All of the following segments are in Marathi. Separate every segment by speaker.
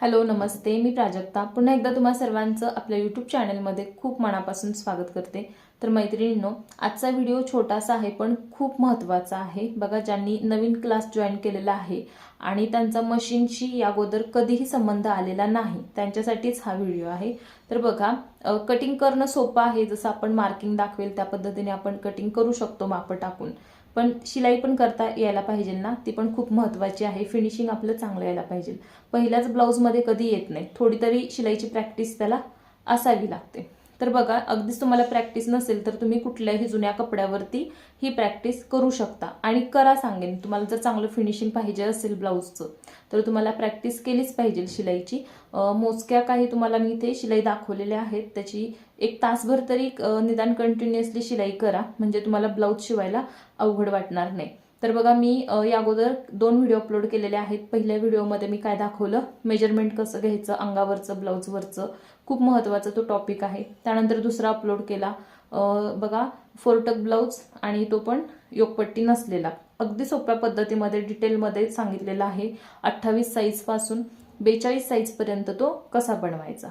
Speaker 1: हॅलो नमस्ते. मी प्राजक्ता. पुन्हा एकदा तुम्हा सर्वांचं आपल्या यूट्यूब चॅनलमध्ये खूप मनापासून स्वागत करते. तर मैत्रिणींनो आजचा व्हिडिओ छोटासा आहे पण खूप महत्त्वाचा आहे. बघा ज्यांनी नवीन क्लास जॉईन केलेला आहे आणि त्यांचा मशीनशी अगोदर कधीही संबंध आलेला नाही त्यांच्यासाठीच हा व्हिडिओ आहे. तर बघा कटिंग करणं सोपं आहे. जसं आपण मार्किंग दाखवेल त्या पद्धतीने आपण कटिंग करू शकतो मापं टाकून. पण शिलाई पण करता यायला पाहिजे ना? ती पण खूप महत्त्वाची आहे. फिनिशिंग आपलं चांगलं यायला पाहिजे पहिल्याच ब्लाऊजमध्ये कधी येत नाही. थोडी तरी शिलाईची प्रॅक्टिस त्याला असावी लागते. तर बघा अगदीच तुम्हाला प्रॅक्टिस नसेल तर तुम्ही कुठल्याही जुन्या कपड्यावरती ही प्रॅक्टिस करू शकता. आणि करा सांगेन तुम्हाला जर चांगलं फिनिशिंग पाहिजे असेल ब्लाऊजचं तर तुम्हाला प्रॅक्टिस केलीच पाहिजे शिलाईची. मोजक्या काही तुम्हाला मी इथे शिलाई दाखवलेल्या आहेत त्याची एक तासभर तरी निदान कंटिन्युअसली शिलाई करा म्हणजे तुम्हाला ब्लाऊज शिवायला अवघड वाटणार नाही. तर बघा मी या अगोदर दोन व्हिडिओ अपलोड केलेले आहेत. पहिल्या व्हिडिओमध्ये मी काय दाखवलं? मेजरमेंट कसं घ्यायचं? अंगावरचं ब्लाऊजवरचं खूप महत्त्वाचा तो टॉपिक आहे. त्यानंतर दुसरा अपलोड केला. बघा फोरटक ब्लाऊज आणि तो पण योगपट्टी नसलेला. अगदी सोप्या पद्धतीमध्ये डिटेलमध्ये सांगितलेला आहे. अठ्ठावीस साईजपासून बेचाळीस साईजपर्यंत तो कसा बनवायचा?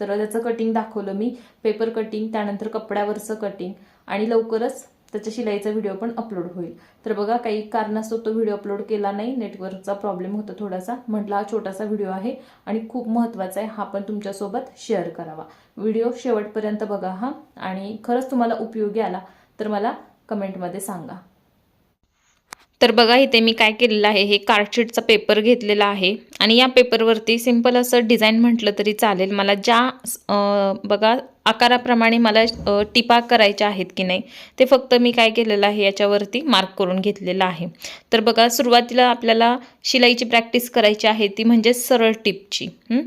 Speaker 1: तर त्याचं कटिंग दाखवलं मी. पेपर कटिंग त्यानंतर कपड्यावरचं कटिंग आणि लवकरच त्याचा शिलाईचा व्हिडिओ पण अपलोड होईल. तर बघा काही कारणास्तव तो व्हिडिओ अपलोड केला नाही नेटवर्कचा प्रॉब्लेम होता थोडासा. म्हटला हा छोटासा व्हिडिओ आहे आणि खूप महत्त्वाचा आहे हा पण तुमच्यासोबत शेअर करावा. व्हिडिओ शेवटपर्यंत बघा हा. आणि खरंच तुम्हाला उपयोगी आला तर मला कमेंटमध्ये सांगा.
Speaker 2: तर बघा इथे मी काय केलेलं आहे हे कार्डशीटचा पेपर घेतलेला आहे. आणि या पेपरवरती सिंपल असं डिझाईन म्हटलं तरी चालेल. मला ज्या बघा आकाराप्रमाणे मला टिपा करायच्या आहेत की नाही ते फक्त मी काय केलेलं आहे याच्यावरती मार्क करून घेतलेलं आहे. तर बघा सुरुवातीला आपल्याला शिलाईची प्रॅक्टिस करायची आहे ती म्हणजे सरळ टिपची. हं?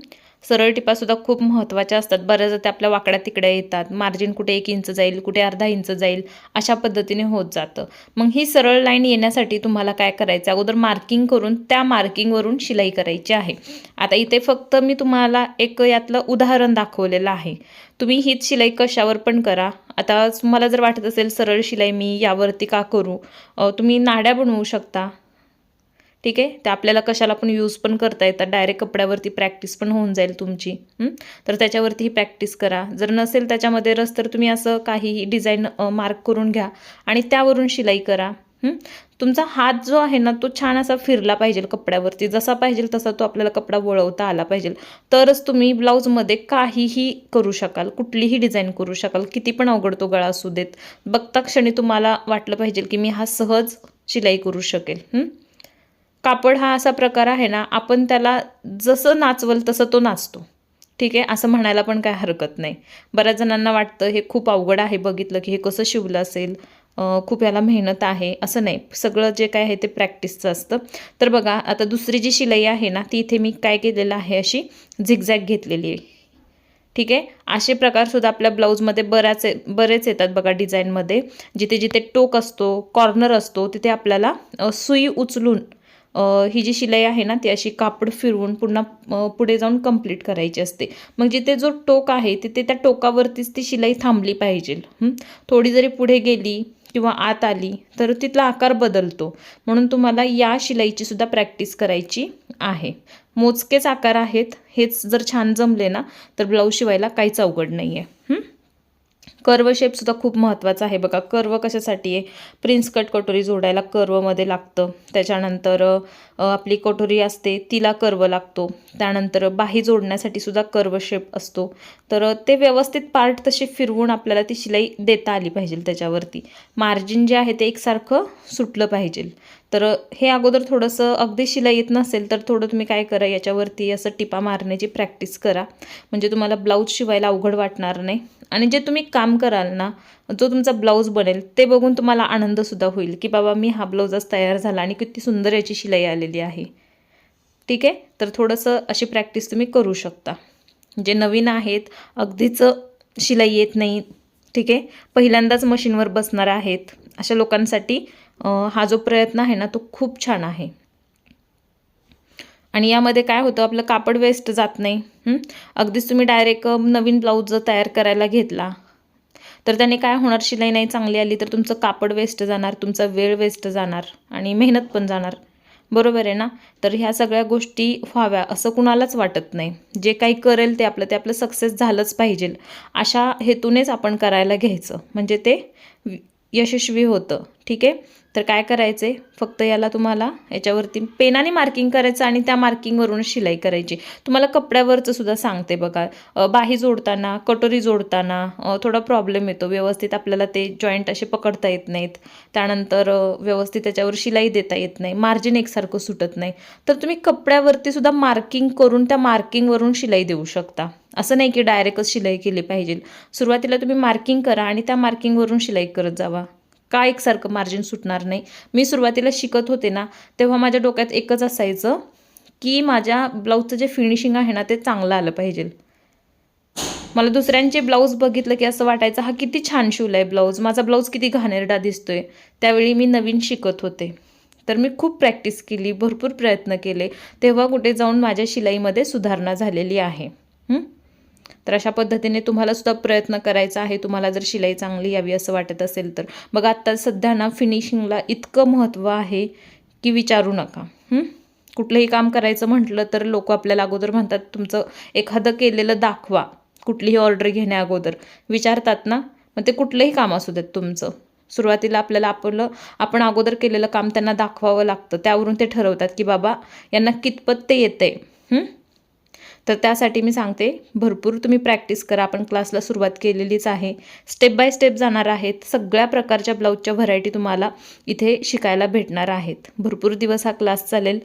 Speaker 2: सरळ टिपासुद्धा खूप महत्त्वाच्या असतात. बऱ्याचदा त्या आपल्या वाकड्या तिकड्या येतात. मार्जिन कुठे एक इंच जाईल कुठे अर्धा इंच जाईल अशा पद्धतीने होत जातं. मग ही सरळ लाईन येण्यासाठी तुम्हाला काय करायचं? अगोदर मार्किंग करून त्या मार्किंगवरून शिलाई करायची आहे. आता इथे फक्त मी तुम्हाला एक यातलं उदाहरण दाखवलेलं आहे. तुम्ही हीच शिलाई कशावर पण करा. आता तुम्हाला जर वाटत असेल सरळ शिलाई मी यावरती का करू? तुम्ही नाड्या बनवू शकता. ठीक आहे? ते आपल्याला कशाला पण यूज पण करता येतात. डायरेक्ट कपड्यावरती प्रॅक्टिस पण होऊन जाईल तुमची. तर त्याच्यावरती ही प्रॅक्टिस करा. जर नसेल त्याच्यामध्ये रस तर तुम्ही असं काहीही डिझाईन मार्क करून घ्या आणि त्यावरून शिलाई करा. तुमचा हात जो आहे ना तो छान असा फिरला पाहिजे कपड्यावरती. जसा पाहिजे तसा तो आपल्याला कपडा वळवता आला पाहिजे. तरच तुम्ही ब्लाऊजमध्ये काहीही करू शकाल. कुठलीही डिझाईन करू शकाल. किती पण अवघड तो गळा असू देत. बघता क्षणी तुम्हाला वाटलं पाहिजे की मी हा सहज शिलाई करू शकेल. कापड हा असा प्रकार आहे ना आपण त्याला जसं नाचवल तसं तो नाचतो. ठीक आहे? असं म्हणायला पण काय हरकत नाही. बऱ्याच जणांना वाटतं हे खूप अवघड आहे बघितलं की हे कसं शिवलं असेल खूप याला मेहनत आहे असं नाही. सगळं जे काय आहे ते प्रॅक्टिसचं असतं. तर बघा आता दुसरी जी शिलाई आहे ना ती इथे मी काय केलेलं आहे अशी झिगझॅग घेतलेली आहे. ठीक आहे? असे प्रकारसुद्धा आपल्या ब्लाऊजमध्ये बऱ्याच बरेच येतात बघा डिझाईनमध्ये. जिथे जिथे टोक असतो कॉर्नर असतो तिथे आपल्याला सुई उचलून ही जी शिलाई आहे ना ती अशी कापड फिरवून पुन्हा पुढे जाऊन कंप्लीट करायची असते. मग जिथे जो टोक आहे तिथे त्या टोकावरतीच ती शिलाई थांबली पाहिजे. थोडी जरी पुढे गेली किंवा आत आली तर तिथला आकार बदलतो. म्हणून तुम्हाला या शिलाईची सुद्धा प्रॅक्टिस करायची आहे. मोजकेच आकार आहेत. हेच जर छान जमले ना तर ब्लाऊज शिवायला काहीच अवघड नाही आहे कर्व शेपसुद्धा खूप महत्त्वाचा आहे बघा. कर्व कशासाठी आहे? प्रिन्स कट कटोरी जोडायला कर्वमध्ये लागतं. त्याच्यानंतर आपली कटोरी असते तिला कर्व लागतो. त्यानंतर बाही जोडण्यासाठी सुद्धा कर्व शेप असतो. तर ते व्यवस्थित पार्ट तसे फिरवून आपल्याला ती शिलाई देता आली पाहिजे त्याच्यावरती. मार्जिन जे आहे ते एकसारखं सुटलं पाहिजे. तर हे अगोदर थोडंसं अगदी शिलाई येत नसेल तर थोडं तुम्ही काय करा याच्यावरती असं टिपा मारण्याची प्रॅक्टिस करा. म्हणजे तुम्हाला ब्लाऊज शिवायला अवघड वाटणार नाही. आणि जे तुम्ही काम कराल ना जो तुमचा ब्लाऊज बनेल ते बघून तुम्हाला आनंदसुद्धा होईल की बाबा मी हा ब्लाऊजच तयार झाला आणि किती सुंदर याची शिलाई आलेली आहे. ठीक आहे? तर थोडंसं अशी प्रॅक्टिस तुम्ही करू शकता. जे नवीन आहेत अगदीच शिलाई येत नाही. ठीक आहे? पहिल्यांदाच मशीनवर बसणार आहेत अशा लोकांसाठी हा जो प्रयत्न आहे ना तो खूप छान आहे. आणि यामध्ये काय होतं आपलं कापड वेस्ट जात नाही. अगदीच तुम्ही डायरेक्ट नवीन ब्लाऊज तयार करायला घेतला तर त्याने काय होणार शिलाई नाही चांगली आली तर तुमचं कापड वेस्ट जाणार तुमचा वेळ वेस्ट जाणार आणि मेहनत पण जाणार. बरोबर आहे ना? तर ह्या सगळ्या गोष्टी व्हाव्या असं कुणालाच वाटत नाही. जे काही करेल ते आपलं ते आपलं सक्सेस झालंच पाहिजे. अशा हेतूनेच आपण करायला घ्यायचं. म्हणजे ते यशस्वी होतं. ठीक आहे? तर काय करायचे फक्त याला तुम्हाला याच्यावरती पेनाने मार्किंग करायचं आणि त्या मार्किंगवरून शिलाई करायची. तुम्हाला कपड्यावरचं सुद्धा सांगते बघा. बाही जोडताना कटोरी जोडताना थोडा प्रॉब्लेम येतो. व्यवस्थित आपल्याला ते जॉईंट असे पकडता येत नाहीत. त्यानंतर व्यवस्थित त्याच्यावर शिलाई देता येत नाही. मार्जिन एकसारखं सुटत नाही. तर तुम्ही कपड्यावरती सुद्धा मार्किंग करून त्या मार्किंगवरून शिलाई देऊ शकता. असं नाही की डायरेक्टच शिलाई केली पाहिजे. सुरुवातीला तुम्ही मार्किंग करा आणि त्या मार्किंगवरून शिलाई करत जावा. का एकसारखं मार्जिन सुटणार नाही? मी सुरुवातीला शिकत होते ना तेव्हा माझ्या डोक्यात एकच असायचं की माझ्या ब्लाऊजचं जे फिनिशिंग आहे ना ते चांगलं आलं पाहिजे. मला दुसऱ्यांचे ब्लाऊज बघितलं की असं वाटायचं हा किती छान शिवला आहे ब्लाऊज माझा ब्लाऊज किती घाणेरडा दिसतोय. त्यावेळी मी नवीन शिकत होते. तर मी खूप प्रॅक्टिस केली भरपूर प्रयत्न केले. तेव्हा कुठे जाऊन माझ्या शिलाईमध्ये सुधारणा झालेली आहे. हं? तर अशा पद्धतीने तुम्हाला सुद्धा प्रयत्न करायचा आहे. तुम्हाला जर शिलाई चांगली यावी असं वाटत असेल तर. मग आत्ता सध्या ना फिनिशिंगला इतकं महत्त्व आहे की विचारू नका. कुठलंही काम करायचं म्हटलं तर लोक आपल्याला अगोदर म्हणतात तुमचं एखादं केलेलं दाखवा. कुठलीही ऑर्डर घेण्या अगोदर. विचारतात ना? मग ते कुठलंही काम असू देत तुमचं. सुरुवातीला आपल्याला आपलं आपण अगोदर केलेलं काम त्यांना दाखवावं लागतं. त्यावरून ते ठरवतात की बाबा यांना कितपत ते येतंय. आहे तर त्यासाठी मी सांगते भरपूर तुम्ही प्रॅक्टिस करा. आपण क्लासला सुरुवात केलेलीच आहे. स्टेप बाय स्टेप जाणार आहेत. सगळ्या प्रकारच्या ब्लाऊजच्या व्हरायटी तुम्हाला इथे शिकायला भेटणार आहेत. भरपूर दिवस हा क्लास चालेल.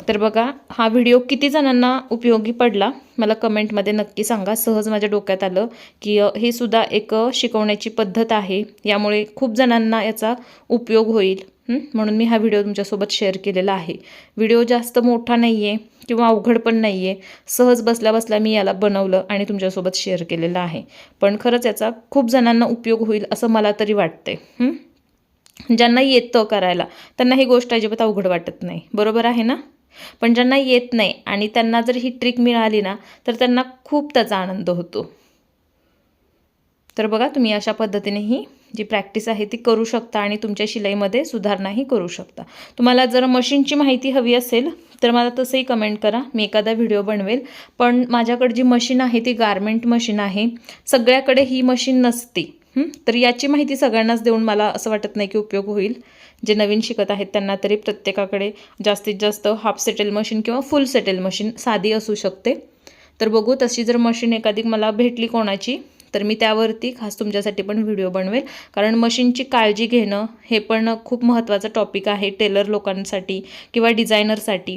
Speaker 2: तर बघा हा व्हिडिओ किती जणांना उपयोगी पडला? मला कमेंटमध्ये नक्की सांगा. सहज माझ्या डोक्यात आलं की हे सुद्धा एक शिकवण्याची पद्धत आहे. यामुळे खूप जणांना याचा उपयोग होईल. म्हणून मी हा व्हिडिओ तुमच्यासोबत शेअर केलेला आहे. व्हिडिओ जास्त मोठा नाही आहे किंवा अवघड पण नाही आहे सहज बसल्या बसल्या मी याला बनवलं आणि तुमच्यासोबत शेअर केलेलं आहे. पण खरंच याचा खूप जणांना उपयोग होईल असं मला तरी वाटते ज्यांना येतं करायला त्यांना ही गोष्ट अजिबात अवघड वाटत नाही. बरोबर आहे ना? पण ज्यांना येत नाही आणि त्यांना जर ही ट्रिक मिळाली ना तर त्यांना खूप त्याचा आनंद होतो. तर बघा तुम्ही अशा पद्धतीने ही जी प्रॅक्टिस आहे ती करू शकता आणि तुमच्या शिलाईमध्ये सुधारणाही करू शकता. तुम्हाला जर मशीनची माहिती हवी असेल तर मला तसंही कमेंट करा. मी एखादा व्हिडिओ बनवेल. पण माझ्याकडे जी मशीन आहे ती गारमेंट मशीन आहे. सगळ्याकडे ही मशीन नसते. तर याची माहिती सगळ्यांनाच देऊन मला असं वाटत नाही की उपयोग होईल. जे नवीन शिकत आहेत त्यांना तरी प्रत्येकाकडे जास्तीत जास्त हाफ सेटेल मशीन किंवा फुल सेटेल मशीन साधी असू शकते. तर बघू तशी जर मशीन एखादी मला भेटली कोणाची तर मी त्यावरती खास तुमच्यासाठी पण व्हिडिओ बनवेल. कारण मशीनची काळजी घेणं हे पण खूप महत्त्वाचं टॉपिक आहे टेलर लोकांसाठी किंवा डिझायनरसाठी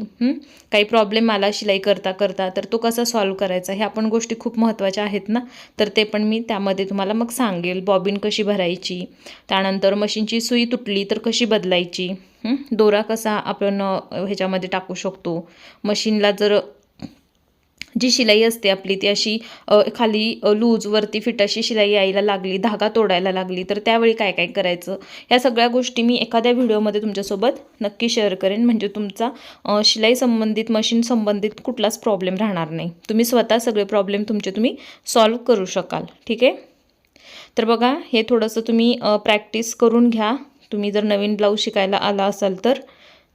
Speaker 2: काही प्रॉब्लेम आला शिलाई करता करता तर तो कसा सॉल्व्ह करायचा? ह्या पण गोष्टी खूप महत्त्वाच्या आहेत ना? तर ते पण मी त्यामध्ये तुम्हाला मग सांगेल. बॉबिन कशी भरायची? त्यानंतर मशीनची सुई तुटली तर कशी बदलायची? दोरा कसा आपण ह्याच्यामध्ये टाकू शकतो? मशीनला जर जी शिलाई असते आपली ती अशी खाली लूजवरती फिट अशी शिलाई यायला लागली धागा तोडायला लागली तर त्यावेळी काय काय करायचं? ह्या सगळ्या गोष्टी मी एखाद्या व्हिडिओमध्ये तुमच्यासोबत नक्की शेअर करेन. म्हणजे तुमचा शिलाई संबंधित मशीन संबंधित कुठलाच प्रॉब्लेम राहणार नाही. तुम्ही स्वतः सगळे प्रॉब्लेम तुमचे तुम्ही सॉल्व करू शकाल. ठीक आहे? तर बघा हे थोडंसं तुम्ही प्रॅक्टिस करून घ्या. तुम्ही जर नवीन ब्लाऊज शिकायला आला असाल तर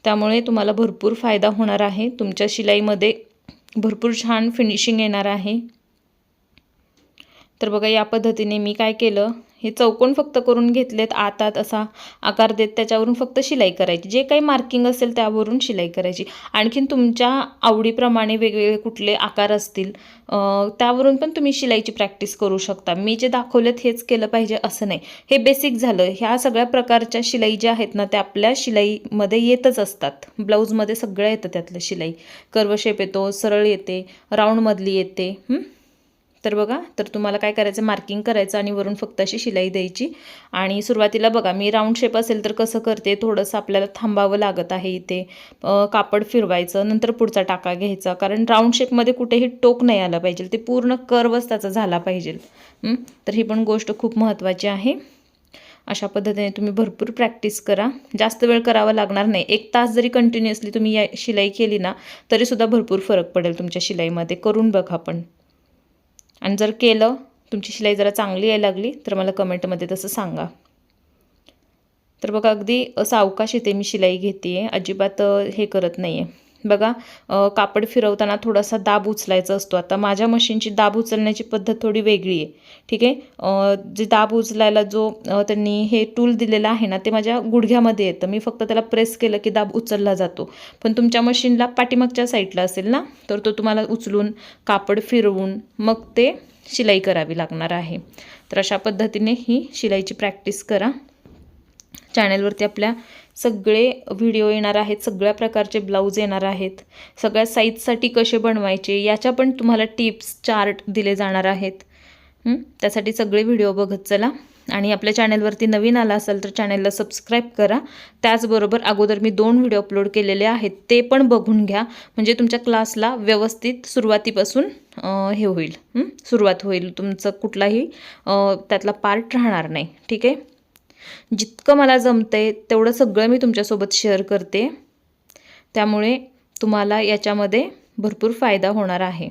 Speaker 2: त्यामुळे तुम्हाला भरपूर फायदा होणार आहे. तुमच्या शिलाईमध्ये भरपूर छान फिनिशिंग येणार आहे. तर बघा या पद्धतीने मी काय केलं? हे चौकोन फक्त करून घेतलेत आत आत असा आकार देत त्याच्यावरून फक्त शिलाई करायची. जे काही मार्किंग असेल त्यावरून शिलाई करायची. आणखीन तुमच्या आवडीप्रमाणे वेगवेगळे कुठले आकार असतील त्यावरून पण तुम्ही शिलाईची प्रॅक्टिस करू शकता. मी जे दाखवलेत हेच केलं पाहिजे असं नाही. हे बेसिक झालं. ह्या सगळ्या प्रकारच्या शिलाई ज्या आहेत ना त्या आपल्या शिलाईमध्ये येतच असतात. ब्लाऊजमध्ये सगळ्या येतं त्यातलं शिलाई. कर्व शेप येतो सरळ येते राऊंडमधली येते. हं? तर बघा तर तुम्हाला काय करायचं? मार्किंग करायचं आणि वरून फक्त अशी शिलाई द्यायची. आणि सुरुवातीला बघा मी राऊंड शेप असेल तर कसं करते? थोडंसं आपल्याला थांबावं लागत आहे इथे. कापड फिरवायचं नंतर पुढचा टाका घ्यायचा. कारण राऊंड शेपमध्ये कुठेही टोक नाही आलं पाहिजे. ते पूर्ण कर्वच त्याचा झाला पाहिजे. तर ही पण गोष्ट खूप महत्त्वाची आहे. अशा पद्धतीने तुम्ही भरपूर प्रॅक्टिस करा. जास्त वेळ करावा लागणार नाही. एक तास जरी कंटिन्युअसली तुम्ही या शिलाई केली ना तरीसुद्धा भरपूर फरक पडेल तुमच्या शिलाईमध्ये. करून बघा पण. आणि जर केलं तुमची शिलाई जरा चांगली यायला लागली तर मला कमेंटमध्ये तसं सांगा. तर बघा अगदी सावकाश येते मी शिलाई घेते आहे अजिबात हे करत नाही आहे बघा कापड फिरवताना थोडासा दाब उचलायचा असतो. आता माझ्या मशीनची दाब उचलण्याची पद्धत थोडी वेगळी आहे. ठीक आहे? जे दाब उचलायला जो त्यांनी हे टूल दिलेलं आहे ना ते माझ्या गुडघ्यामध्ये येतं. मी फक्त त्याला प्रेस केलं की दाब उचलला जातो. पण तुमच्या मशीनला पाठीमागच्या साईडला असेल ना तर तो तुम्हाला उचलून कापड फिरवून मग ते शिलाई करावी लागणार आहे. तर अशा पद्धतीने ही शिलाईची प्रॅक्टिस करा. चॅनलवरती आपल्या सगळे व्हिडिओ येणार आहेत सगळ्या प्रकारचे ब्लाऊज येणार आहेत सगळ्या साईजसाठी कसे बनवायचे याच्या पण तुम्हाला टिप्स चार्ट दिले जाणार आहेत. त्यासाठी सगळे व्हिडिओ बघत चला. आणि आपल्या चॅनलवरती नवीन आला असाल तर चॅनलला सबस्क्राईब करा. त्याचबरोबर अगोदर मी दोन व्हिडिओ अपलोड केलेले आहेत ते पण बघून घ्या. म्हणजे तुमच्या क्लासला व्यवस्थित सुरुवातीपासून हे होईल. सुरुवात होईल. तुमचं कुठलाही त्यातला पार्ट राहणार नाही. ठीक आहे? जितकं मला जमतंय तेवढं सगळं मी तुमच्यासोबत शेअर करते. त्यामुळे तुम्हाला याच्यामध्ये भरपूर फायदा होणार आहे.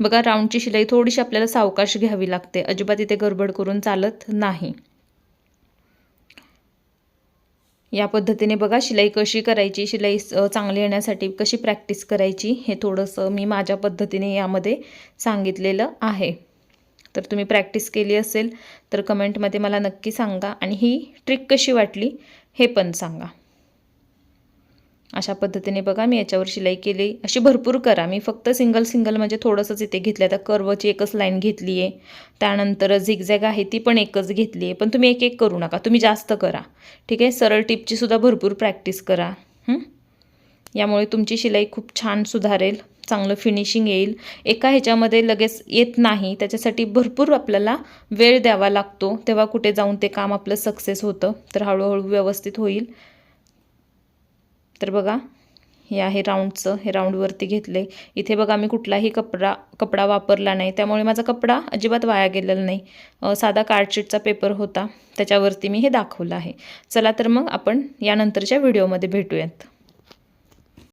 Speaker 2: बघा राऊंडची शिलाई थोडीशी आपल्याला सावकाश घ्यावी लागते. अजिबात इथे गडबड करून चालत नाही. या पद्धतीने बघा शिलाई कशी करायची शिलाई चांगली येण्यासाठी कशी प्रॅक्टिस करायची हे थोडंसं मी माझ्या पद्धतीने यामध्ये सांगितलेलं आहे. तर तुम्ही प्रॅक्टिस केली असेल तर कमेंटमध्ये मला नक्की सांगा. आणि ही ट्रिक कशी वाटली हे पण सांगा. अशा पद्धतीने बघा मी याच्यावर शिलाई केली. अशी भरपूर करा. मी फक्त सिंगल सिंगल म्हणजे थोडंसंच इथे घेतलं आहे आता कर्वची एकच लाईन घेतली आहे त्यानंतर झिगझॅग आहे ती पण एकच घेतली आहे पण तुम्ही एक एक करू नका. तुम्ही जास्त करा. ठीक आहे? सरळ टिपची सुद्धा भरपूर प्रॅक्टिस करा. यामुळे तुमची शिलाई खूप छान सुधारेल. चांगलं फिनिशिंग येईल. एका ह्याच्यामध्ये लगेच येत नाही. त्याच्यासाठी भरपूर आपल्याला वेळ द्यावा लागतो. तेव्हा कुठे जाऊन ते काम आपलं सक्सेस होतं तर हळूहळू व्यवस्थित होईल. तर बघा हे आहे राऊंडचं हे राऊंडवरती घेतले इथे बघा मी कुठलाही कपडा कपडा वापरला नाही. त्यामुळे माझा कपडा अजिबात वाया गेलेला नाही. साधा कार्डशीटचा पेपर होता. त्याच्यावरती मी हे दाखवलं आहे. चला तर मग आपण यानंतरच्या व्हिडिओमध्ये भेटूयात.